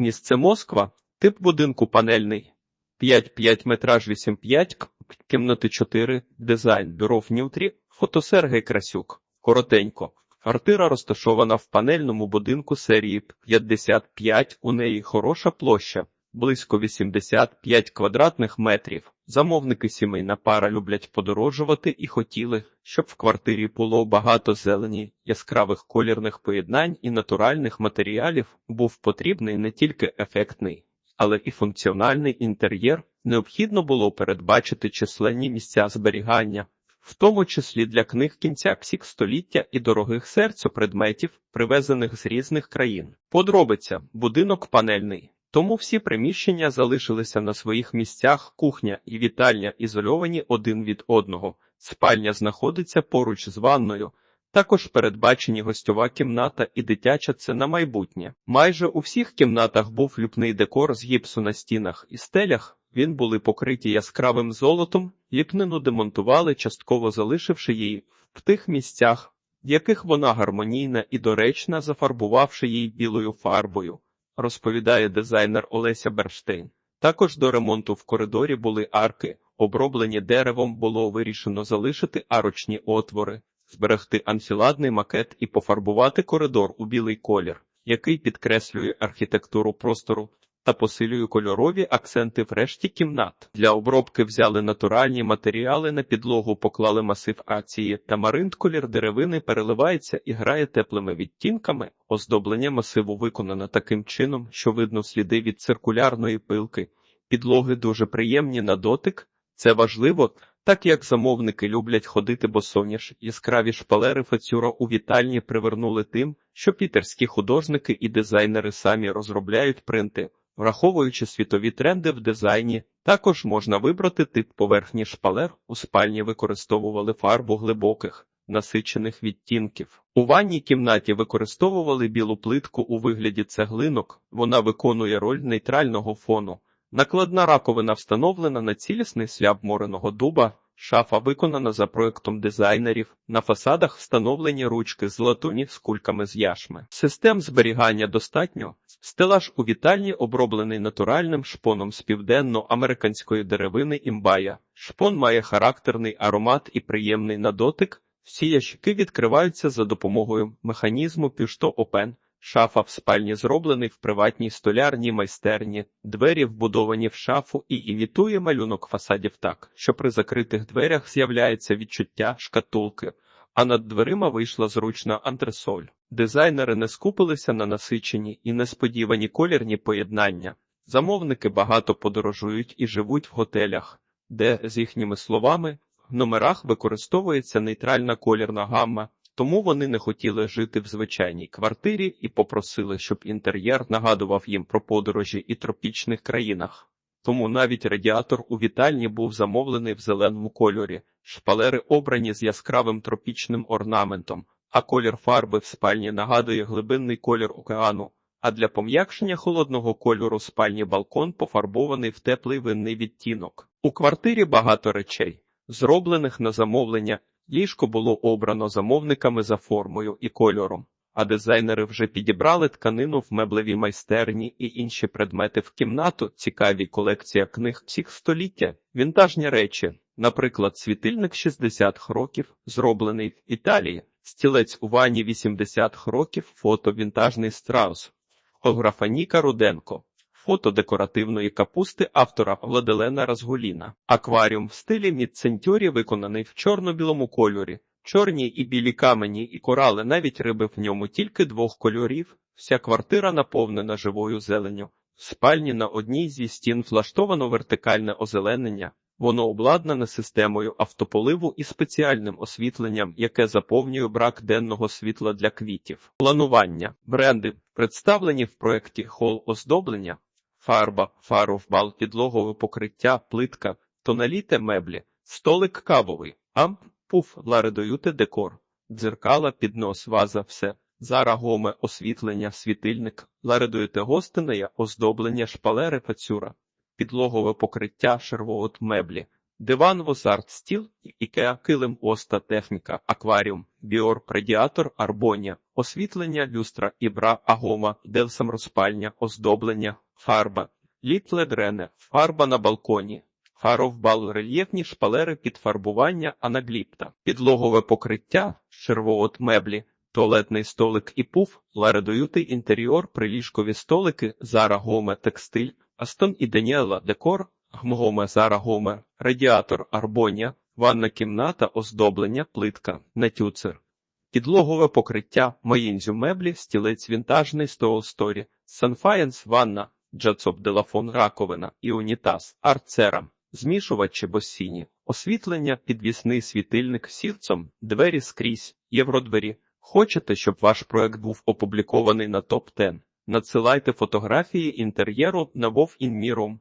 Місце Москва, тип будинку панельний, 5-5 метраж 8-5, кімнати 4, дизайн, бюро в Нютрі, фото Сергій Красюк. Коротенько. Квартира розташована в панельному будинку серії 55, у неї хороша площа, близько 85 квадратних метрів. Замовники сімейна пара люблять подорожувати і хотіли, щоб в квартирі було багато зелені, яскравих колірних поєднань і натуральних матеріалів, був потрібний не тільки ефектний, але і функціональний інтер'єр. Необхідно було передбачити численні місця зберігання, в тому числі для книг кінця псік століття і дорогих серцю предметів, привезених з різних країн. Подробиця будинок панельний. Тому всі приміщення залишилися на своїх місцях, кухня і вітальня ізольовані один від одного. Спальня знаходиться поруч з ванною. Також передбачені гостьова кімната і дитяча це на майбутнє. Майже у всіх кімнатах був ліпний декор з гіпсу на стінах і стелях. Він були покриті яскравим золотом, ліпнину демонтували, частково залишивши її в тих місцях, в яких вона гармонійна і доречна, зафарбувавши її білою фарбою, розповідає дизайнер Олеся Берштейн. Також до ремонту в коридорі були арки, оброблені деревом було вирішено залишити арочні отвори, зберегти анфіладний макет і пофарбувати коридор у білий колір, який підкреслює архітектуру простору та посилює кольорові акценти в решті кімнат. Для обробки взяли натуральні матеріали на підлогу, поклали масив акції та маринт колір деревини переливається і грає теплими відтінками. Оздоблення масиву виконано таким чином, що видно сліди від циркулярної пилки. Підлоги дуже приємні на дотик. Це важливо, так як замовники люблять ходити босоніж, яскраві шпалери фацюра у вітальні привернули тим, що пітерські художники і дизайнери самі розробляють принти. Враховуючи світові тренди в дизайні, також можна вибрати тип поверхні шпалер. У спальні використовували фарбу глибоких, насичених відтінків. У ванній кімнаті використовували білу плитку у вигляді цеглинок. Вона виконує роль нейтрального фону. Накладна раковина встановлена на цілісний сляб мореного дуба. Шафа виконана за проектом дизайнерів. На фасадах встановлені ручки з латуні з кульками з яшми. Систем зберігання достатньо. Стелаж у вітальні оброблений натуральним шпоном з південно-американської деревини імбая. Шпон має характерний аромат і приємний на дотик. Всі ящики відкриваються за допомогою механізму пішто опен. Шафа в спальні зроблений в приватній столярній майстерні, двері вбудовані в шафу і імітує малюнок фасадів так, що при закритих дверях з'являється відчуття шкатулки, а над дверима вийшла зручна антресоль. Дизайнери не скупилися на насичені і несподівані колірні поєднання. Замовники багато подорожують і живуть в готелях, де, з їхніми словами, в номерах використовується нейтральна колірна гамма, тому вони не хотіли жити в звичайній квартирі і попросили, щоб інтер'єр нагадував їм про подорожі і тропічних країнах. Тому навіть радіатор у вітальні був замовлений в зеленому кольорі, шпалери обрані з яскравим тропічним орнаментом, а колір фарби в спальні нагадує глибинний колір океану. А для пом'якшення холодного кольору спальні балкон пофарбований в теплий винний відтінок. У квартирі багато речей, зроблених на замовлення. Ліжко було обрано замовниками за формою і кольором, а дизайнери вже підібрали тканину в меблевій майстерні і інші предмети в кімнату, цікаві колекція книг всіх століття, вінтажні речі, наприклад, світильник 60 років, зроблений в Італії, стілець у ванні 80 років, фото вінтажний страус, географа Ніка Руденко. Фото декоративної капусти автора Владилена Разгуліна. Акваріум в стилі мідцентюрі виконаний в чорно-білому кольорі. Чорні і білі камені і корали, навіть риби в ньому тільки двох кольорів. Вся квартира наповнена живою зеленню. В спальні на одній зі стін влаштовано вертикальне озеленення. Воно обладнане системою автополиву і спеціальним освітленням, яке заповнює брак денного світла для квітів. Планування бренди представлені в проєкті хол оздоблення. Фарба, фаров-бал, підлогове покриття, плитка, тоналіте меблі, столик кавовий, амп, пуф, ларедоюте декор, дзеркала, піднос, ваза, все, зара гоме, освітлення, світильник, ларедоюте гостинея, оздоблення, шпалери, фацюра, підлогове покриття, шервоот меблі, Диван Возарт стіл, Ікеа килим Оста техніка, акваріум, Біор Предіатор Арбонія, освітлення люстра Ібра Агома, Делсам розпальня, оздоблення, фарба, Літле Дрене, фарба на балконі, фаровбал рельєфні шпалери під фарбування анагліпта, підлогове покриття, червоот меблі, туалетний столик і пуф, ларедоютий інтер'єр, приліжкові столики, Зара Гоме текстиль, Астон і Даніела декор, Гмгоме Зара Гоме, радіатор Арбонія, ванна кімната, оздоблення, плитка, натюцер. Підлогове покриття, Моїнзю меблі, стілець вінтажний. Стоол Сторі, Санфаєнс. Ванна, Джацоп Делафон раковина і унітаз, арцерам, змішувачі босіні, освітлення, підвісний світильник сірцом, двері скрізь, євродвері. Хочете, щоб ваш проект був опублікований на топ 10 Надсилайте фотографії інтер'єру на Вов Рю.